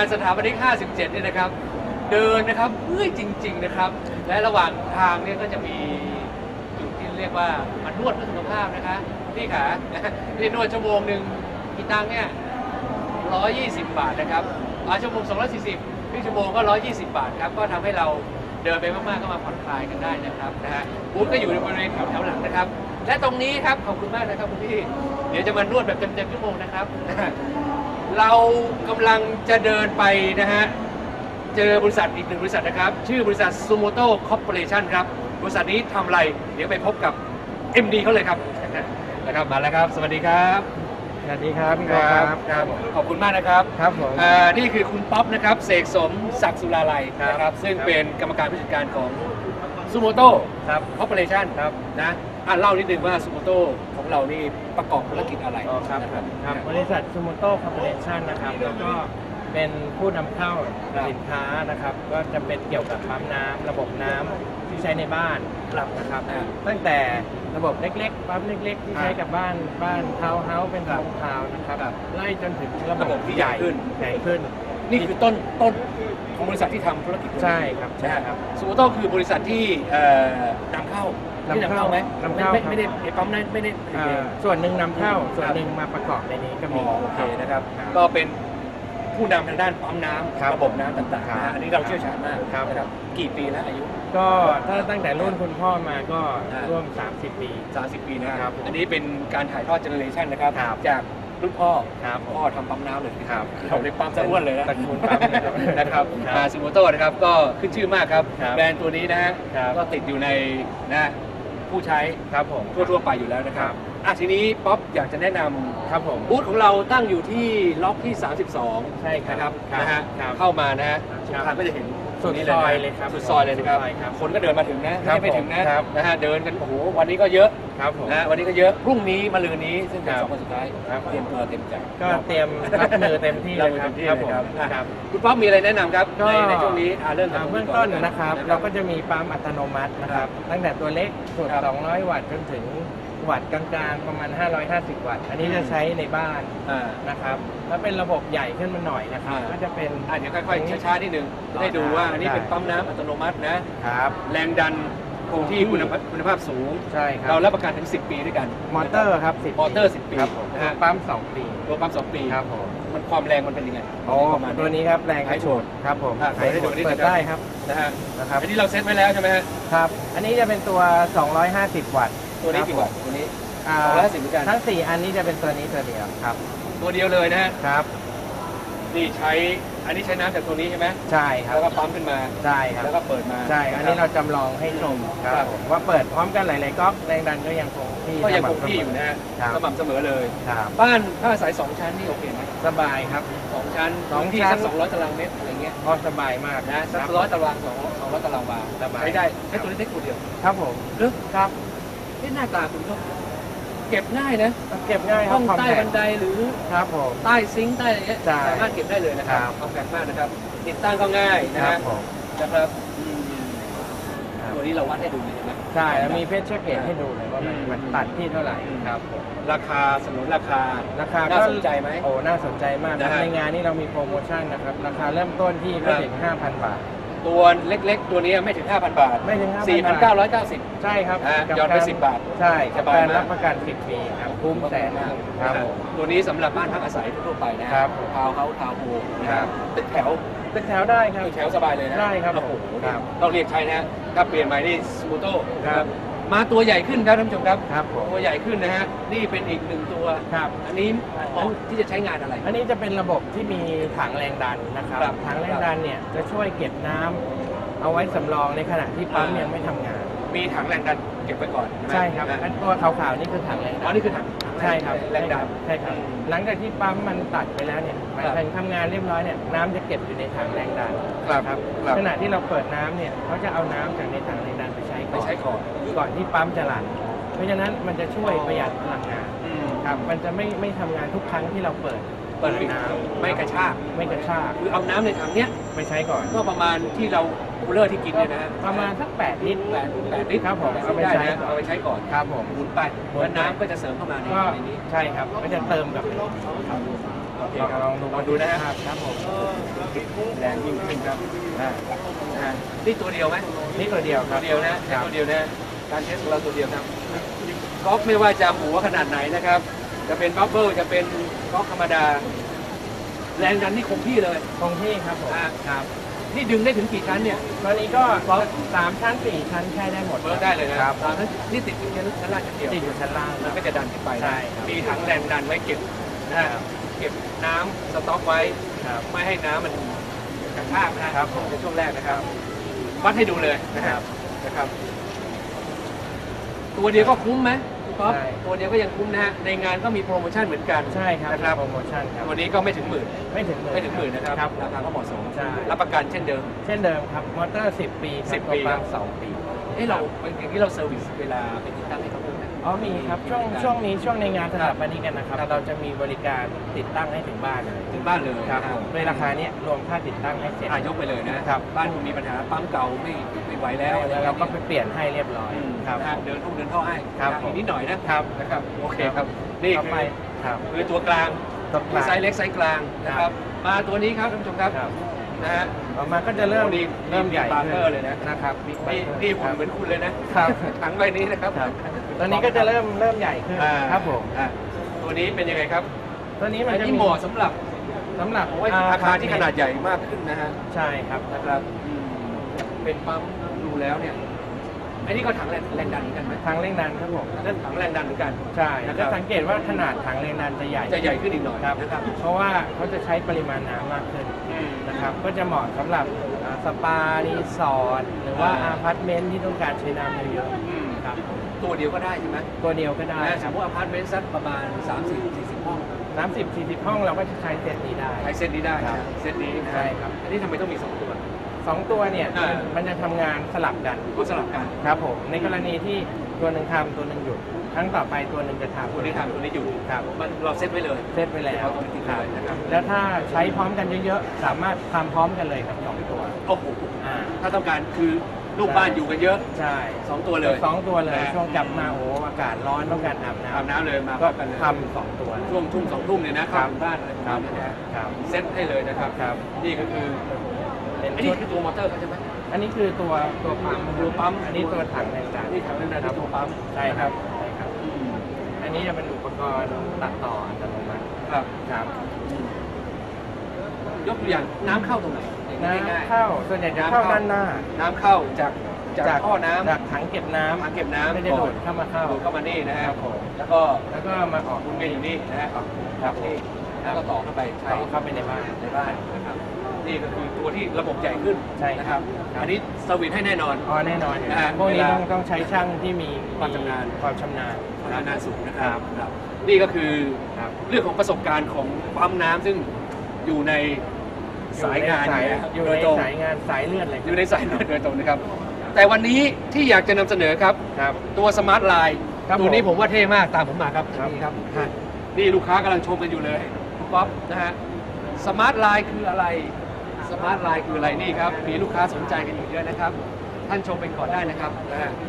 งานสถาปนิก 57 เนี่ยนะครับ เดินนะครับเมื่อยจริง ๆนะครับ และระหว่างทางเนี่ยก็จะมีจุดที่เรียกว่ามันนวดเพื่อสุขภาพนะคะนี่ขานี่นวดชั่วโมงหนึ่งกี่ตังค์เนี่ย 120 บาทนะครับอาชั่วโมง 240ครึ่ชั่วโมงก็ 120 บาทครับ ก็ทำให้เราเดินไปมากๆก็มาผ่อนคลายกันได้นะครับนะฮะบูธก็อยู่ในบริเวณแถวๆหลังนะครับ และตรงนี้ครับขอบคุณมากนะครับคุณพี่ เดี๋ยวจะมานวดแบบเต็มๆชั่วโมงนะครับ เรากำลังจะเดินไปนะฮะ เจอบริษัทอีกหนึ่งบริษัทนะครับ ชื่อบริษัท Sumoto Corporation ครับ บริษัทนี้ทำอะไร เดี๋ยวไปพบกับ MD เขาเลยครับนะครับมาแล้วครับ สวัสดีครับสวัสดีครับพี่กอล์ฟครับครับขอบคุณมากนะครับครับผมอ่านี่คือคุณป๊อปนะครับเสกสมศักดิ์สุราลัยครับนะครับ ซึ่งครับเป็นกรรมการผู้จัดการของ ซูโมโตครับคอร์ปอเรชั่นครับนะอะเล่านิดนึงว่าซูโมโตของเรานี่ประกอบธุรกิจอะไรอ๋อครับนะครับครับบริษัทซูโมโต้คอร์ปอเรชันนะครับแล้วก็เป็นผู้นำเข้าครับสินค้านะครับ ก็จะเป็นเกี่ยวกับปั๊มน้ำระบบน้ำที่ใช้ในบ้านหลักนะครับอ่าตั้งแต่ระบบเล็กๆปั๊มเล็ก ๆ ที่อ่าใช้กับบ้านบ้านทาวน์เฮาส์เป็นครัทาบวน์ทาวน์นะครับครับไล่จนถึงระระบบที่ใหญ่ขึ้น ใหญ่ขึ้น นี่คือต้นต้นของบริษัทที่ทำธุรกิจใช่ครับใช่นะคครัรับบซูโมโตคือบริษัทที่เอ่อนำเข้านนี่นำเข้าไหมนำเข้าไม่ครับ ไม่ได้ไอ้ปั๊มนั้นไม่ได้อ่าส่วนหนึ่งนำเข้าครับส่วนหนึ่งมาประกอบในนี้ก็อ๋มี อโอเคนะครับครับ ก็เป็นผู้นำทางด้านปั๊มน้ำครับระบบน้ำต่างๆครับนะฮะอันนี้เราเชี่ยวชาญมากครับ นะครับกี่ปีแล้วอายุ ก็ถ้าตั้งแต่รุ่นคุณพ่อมาก็อ่า ร่วม 30 ปี 30 ปีนะคครัรับบอันนี้เป็นการถ่ายทอดเจเนอเรชันนะครับ ครับจาก รุ่นพ่อครับพ่อทำปั๊มน้ำเลยครับเขาเรียกปั๊มสะอ้วนเลยนะตระกูลปั๊มนะครับนะครับครับมาซูโมโตนะครับก็ขึ้นชื่อมากครับ ครับแบรนด์ตัวนี้นะฮะครับ ก็ติดอยู่ในนะผู้ใช้ครับผม ทั่วๆไปอยู่แล้วนะครับครับอะทีนี้ป๊อปอยากจะแนะนำครับผมบูธของเราตั้งอยู่ที่ล็อกที่ 32 ใช่ครับนะครับครับนะฮะครับเข้ามานะฮะสุดครับ ทางก็จะเห็น สุดตรงนี้ซอยนะเลยครับสุดซอยเลยนะครับสุดซอยครับคนก็เดินมาถึงนะครัไม่บใช่ไม่ถึงนะครับนะฮะเดินกันโอ้โหวันนี้ก็เยอะครับผมนะฮะวันนี้ก็เยอะพรุ่งนี้มะรืนนี้ซึ่งเป็นครับสองวันสุดท้ายครับเตรียมตัวเตรียมใจก็เตรียมรับมือเต็มที่รับเลยมือครัเต็บมที่ครับเลยผมครับอะครับคุณป๊อปมีอะไรแนะนำครับก็ในในช่วงนี้อ่าเริ่มจากอ่าตรเบื้องก่ต้นนะครับ เราก็นะจะมีปั๊มอัตโนมัตินะครับตั้งแต่ตัวเล็กสุดครับ200 วัตต์จนถึง วัตต์กลางๆ ประมาณ 550 วัตต์ อันนี้จะใช้ในบ้านอ่า นะครับแล้วเป็นระบบใหญ่ขึ้นมาหน่อยนะครับ อ่า ก็จะเป็น อะเดี๋ยวค่อยๆช้าๆนิดนึงจะได้ดูว่าอันนี้เป็นปั๊มน้ำอัตโนมัตินะ ครับ แรงดันคงที่คุณภาพคุณภาพสูง ใช่ครัเราบ รับประกันถึง 10 ปีด้วยกันมอเตอร์ครับ10มอเตอร์ 10 ปีครับผมนะฮะปั๊ม2ปีตัวปั๊ม2ปีครับผมมันความแรงมันเป็นยังไงโอ้ประมาณ ตัวนี้ครับแรงไฮโชดครับผมอะไฮเปิดให้ดูโชดนิดนึงเปิดครับได้ครับนะฮะนะครับ อันนี้เราเซ็ตไว้แล้วใช่ไหมฮะ ครับ อันนี้จะเป็นตัว 250 วัตต์ตัวนี้ครับกี่วัตต์ ตัวนี้อ่า250เหมือนกัน ทั้ง 4 อันนี้จะเป็นตัวนี้ตัวเดียวครับ ตัวเดียวเลยนะฮะครับ นี่ใช้อันนี้ใช้น้ำจากตัวนี้ใช่ไหมใช่ครับ แล้วก็ปั๊มขึ้นมา ใช่ครับ แล้วก็เปิดมาใช่ อันนี้เราจำลองให้ชมคครัรับบผมว่าเปิดพร้อมกันหลายๆก๊อกแรงดันก็ยังคงที่ก็ยังคงสม่ำที่อยู่นะฮะครับ สม่ำเสมอเลย ครับ บ้านผ้าสายสองชั้นนี่โอเคไหมสบายครับ สองชั้นสองพื้นที่ชั้สัน กสองร้อยตารางเมตรอะไรเงี้ยก็สบายมากนะสักคบ ร้อยตารางสองสองร้อยตารางวาสบาย ใช้ได้ใช้ตัวเล็กๆตัวเดียวครับผม หรือครับนี่หน้าตาคุณก็ เก็บง่ายนะเก็บง่ายคห้รัอบงคอมใต้แพบัคนไดหรือครับผม ใต้ซิงค์ใต้อะไรเงี้ยใช่สามารถเก็บได้เลยนะครับครับคอมแพคมากนะครับ ติดตั้งก็ง่ายนะครัฮะบผมนะครับอืมครับตัวนี้เราวัดให้ดูเลยใช่ไหม ใช่แล้วมีเพชรเชอร์เกตให้ดูเลยว่ามันอืม มันตัดที่เท่าไหร่ครับผมราคาสนุนราคา ราคาน่าก็สนใจไหมโอ้น่าสนใจมากนะครับฮะในงานนี้เรามีโปรโมชั่นนะครับราคาเริ่มต้นที่ไม่ถึง5,000 บาท ตัวเล็กๆ ตัวนี้ไม่ถึง 5,000 บาท ไม่ถึง5,000 4,990 ใช่ครับอะกับย้อนไปการ10 บาท ใช่กับสบายการมากรับประกัน 10 ปีครับคุ้มแสนหนึ่งครับผม ตัวนี้สำหรับบ้านพักอาศัยทั่วๆไปนะฮะครับทาวน์เฮาส์ทาวน์โฮมนะคครัรับบตึกแถวเป็นแถวได้ครับ ตึกแถวสบายเลยนะได้ครับโอ้โหผมครับต้องเรียกใช้นะฮะถ้าเปลี่ยนใหม่นี่สมูโต้ครับ มาตัวใหญ่ขึ้นครับท่านผู้ชมครับ ครับผม ตัวใหญ่ขึ้นนะฮะ นี่เป็นอีกหนึ่งตัว ครับ อันนี้เหมาะที่จะใช้งานอะไร อันนี้จะเป็นระบบที่มีถังแรงดันนะครับครับถังแรงดันเนี่ยจะช่วยเก็บน้ำเอาไว้สำรองในขณะที่ปั๊มอ่ายั ยังไม่ทำงาน มีถังแรงดันเก็บไว้ก่อนไหมใช่ครับนะอันตัวขาวๆนี่คือถังแรงอ๋ดัอนนี่คือถังใช่ครับแรงดัน ใช่ครับ หลังจากที่ปั๊มมันตัดไปแล้วเนี่ยมันครับ ทำงานเรียบร้อยเนี่ยน้ำจะเก็บอยู่ในถังแรงดัน ครับครับครับขณะที่เราเปิดน้ำเนี่ยเขาจะเอาน้ำจากในถังแรงดันไปใช้ ไปก่อนใช้ก่อนก่อนที่ปั๊มจะรันเพราะฉะนั้นมันจะช่วยประหยัดพลังงานอืมครับมันจะไม่ไม่ทำงานทุกครั้งที่เราเปิดเปิดปิดน้ำไม่กระชากไม่กระชากคือเอาน้ำในถังเนี้ยไปใช้ก่อนก็ประมาณที่เราคูลเลอร์ที่กินเนี่ยนะฮะประมาณสัก8ลิตร แปดแปดลิตรครับผมแปดเอาไปลิตใช้ ด้นะก่อนเอาไปใช้ก่อนครับผมหมุนไปหมุนไปแล้วน้ำก็จะเสริมเข้ามาในก็ในนี้ใช่ครับก็จะเติมกับโอเคครับลองดูลองดูนะฮะครับผมติดแร งยิ่งขึ้นครับอ่าอ่านี่ตัวเดียวไหมนี่ตัวเดียวคตัรัวบเดียวนะใช้ตัวเดียวนะการเทสของเราตัวเดียวครับก๊อกไม่ว่าจะหัวขนาดไหนนะครับ จะเป็นบับเบิลจะเป็นก๊อกธรรมดา แรงดันนี่คงที่เลยตรงที่ครับผมอ่าครับนี่ดึงได้ถึงกี่ชั้นเนี่ย ตัวนี้ก็สามชั้นสี่ชั้นใช้ได้หมดเบิร์ได้เลยนะครับตอนนั้นนี่ติดอยู่แค่ชั้นล่างชั้นเดียวติดอยู่ชั้นล่างมันก็จะดันขึ้นไปใช่นะครับมีถังแรงดันไว้เก็บนะฮะครับ เก็บน้ำสต็อกไว้ ครับ ไม่ให้น้ำมัน กระชากนะฮะครับผมในช่วงแรกนะครับ วัดให้ดูเลยนะครับนะครับ ตัวเดียวก็คุ้มไหมคุณก๊อฟใช่ ตัวเดียวก็ยังคุ้มนะฮะในงานก็มีโปรโมชั่นเหมือนกันใช่ครับนะครับ โปรโมชั่นครับตัวนี้ก็ไม่ถึงหมื่นไม่ถึงหมื่นไม่ถึงหมื่นนะครับครับราคาก็เหมาะสม ใช่รับประกันเช่นเดิม เช่นเดิมครับ มอเตอร์ 10 ปีครับ10 ปี ตัวครัปั๊บมสองปี เอ้เราอย่างที่เราเซอร์วิสเวลาไปติดตั้งให้เขาด้วยไหมอ๋อมีครับช่วงช่วงนี้ช่วงในงานสครัถาบปนิกกันนะครับ ครับ เราจะมีบริการติดตั้งให้ถึงบ้านเลยถึงบ้านเลยครับนะผมในราคาเนี้ยรวมค่าติดตั้งให้เสร็จ อะยกไปเลยนะครับ บ้านคุณมีปัญหาปั๊มเก่าไม่ไม่ไหวแล้วอะไรแล้วเราก็ไปเปลี่ยนให้เรียบร้อยอืมครับ นะฮะเดินท่องเดินเข้าให้ครับนะผม อีกนิดหน่อยนะครับนะครับโอเคครับนี่ต่อคืไปอครับคือตัวกลางตัวกลางไซส์เล็กไซส์กลางนะคครัรับบมาตัวนี้ครับท่านผู้ชมครับ ครับ นะฮะต่อมาก็จะเริ่มโอ้นี่เริ่มใหญ่ Big Barker เลยนะนะครับ Big นี่ Barker นี่หุ่นครับเหมือนคุณเลยนะครับถังใบนี้นะครับครับตอนนี้ก็จะเริ่มเริ่มใหญ่ขึ้นอ่าครับผมอ่าตัวนี้เป็นยังไงครับตัวนี้มันอันจะนี้มีเหมาะสำหรับสำหรับโอ้ยอาคารที่ขนาดใหญ่มากขึ้นนะฮะใช่ครับนะครับอืมเป็นปั๊มดูแล้วเนี่ยอันนี้ก็ถังแรงแรงดันเหมือนกันไหมทางเร่งดันครับผมนั่นถังแรงดันเหมือนกันใช่นะคจะรับสังเกตว่าขนาดถังเร่งดันจะใหญ่จะใหญ่ขึ้นอีกหน่อยครับนะครับ เพราะว่าเขาจะใช้ปริมาณน้ำมากขึ้นอืม นะครับก็จะเหมาะสำหรับอ่าสปารีสอร์ทหรือว่าอ่าอาพาร์ตเมนต์ที่ต้องการใช้น้ำเยอะอืม ๆครับตัวเดียวก็ได้ใช่ไหมตัวเดียวก็ได้นะสมมติอพาร์ตเมนต์สักประมาณ 30 40 ห้องน้ำสิบสี่สิบห้องเราก็จะใช้เซตนี้ได้ ใช้เซตนี้ได้ครับนะเซตนี้นะใช่ครับ อันนี้ทำไมต้องมี 2 ตัว สองตัวเนี่ยอ่ามันจะทำงานสลับกันก็สลับกันครับผมในกรณีที่ตัวหนึ่งทำตัวหนึ่งหยุดครั้งต่อไปตัวหนึ่งจะทำตัวนี้ทำตัวนี้อยู่ครับมันเราเซตไว้เลย เซตไปแล้วเอาตรงนี้เลยนะครับ แล้วถ้าใช้พร้อมกันเยอะๆ สามารถทำพร้อมกันเลยครับสองตัวโอ้โหอ่าถ้าต้องการคือลูกบ้านอยู่กันเยอะใช่2ตัวเลยสองตัวเลยนะช่วงกลับมาโอ้อากาศร้อนต้องการอาบน้ำอาบน้ำเลยมาก็พร้อมกันเลยทำสองตัวช่วงทุ่มสองทุ่มเนี่ยนะครัเข้าบถึงบ้านอะไรประมาณนี้นะฮะครับเซตให้เลยนะครับครับ นี่ก็คือเป็นอันนี้ชุดคือตัวมอเตอร์เขาใช่ไหมอันนี้คือตัวตัวปั๊มตัวปั๊มอันนี้ตัวถังแรงดันนี่ถังแรงดันครับตัวปั๊มใช่ครับใช่ครับอืมอันนี้จะเป็นอุปกรณ์ตัดต่ออัตโนมัติครับครับ ยกตัวอย่างน้ำเข้าตรงไหนง่ายน้ำเข้าส่วนใหญ่จะเข้าด้านหน้าน้ำเข้าจากจากท่อน้ำจากถังเก็บน้ำถังเก็บน้ำไม่ได้โดดเข้ามาเข้า ดูดเข้ามานี่นะฮะครับผม แล้วก็แล้วก็มาออกคุณเมย์อยู่นี่นะฮะครับผมนี่แล้วก็ต่อเข้าไปใช้ต่อเข้าไปในบ้าน ในบ้านนะครับนี่ก็คือตัวที่ระบบใหญ่ขึ้นใช่ครับ นะครับ อันนี้สวิตช์ให้แน่นอน อ๋อแน่นอนอยู่นะฮะพวกนี้เวลาต้องต้องใช้ช่างที่มีความชำนาญ ความชำนาญพลังงานสูงนะครับครับครับ นี่ก็คือครับ เรื่องของประสบการณ์ของปั๊มน้ำซึ่ง อยู่ในสายงานสายเนี่อยู่โดในยตรง สายงานสายเลือดเลยอยู่ในสายเลือดโดยตรงนะครับ แต่วันนี้ที่อยากจะนำเสนอครับ ครับ ตัวสมาร์ทไลน์ครับตัวนี้ผมผมว่าเท่มากตามผมมาครับครับ นี่ครับฮะนี่ลูกค้ากำลังชมกันอยู่เลยคุณป๊อปนะฮะสมาร์ทไลน์คืออะไรสมาร์ทไลน์คืออะไรนี่ครับมีลูกค้าสนใจกันอยู่เยอะนะครับ ท่านชมไปก่อนได้นะครับนะฮะ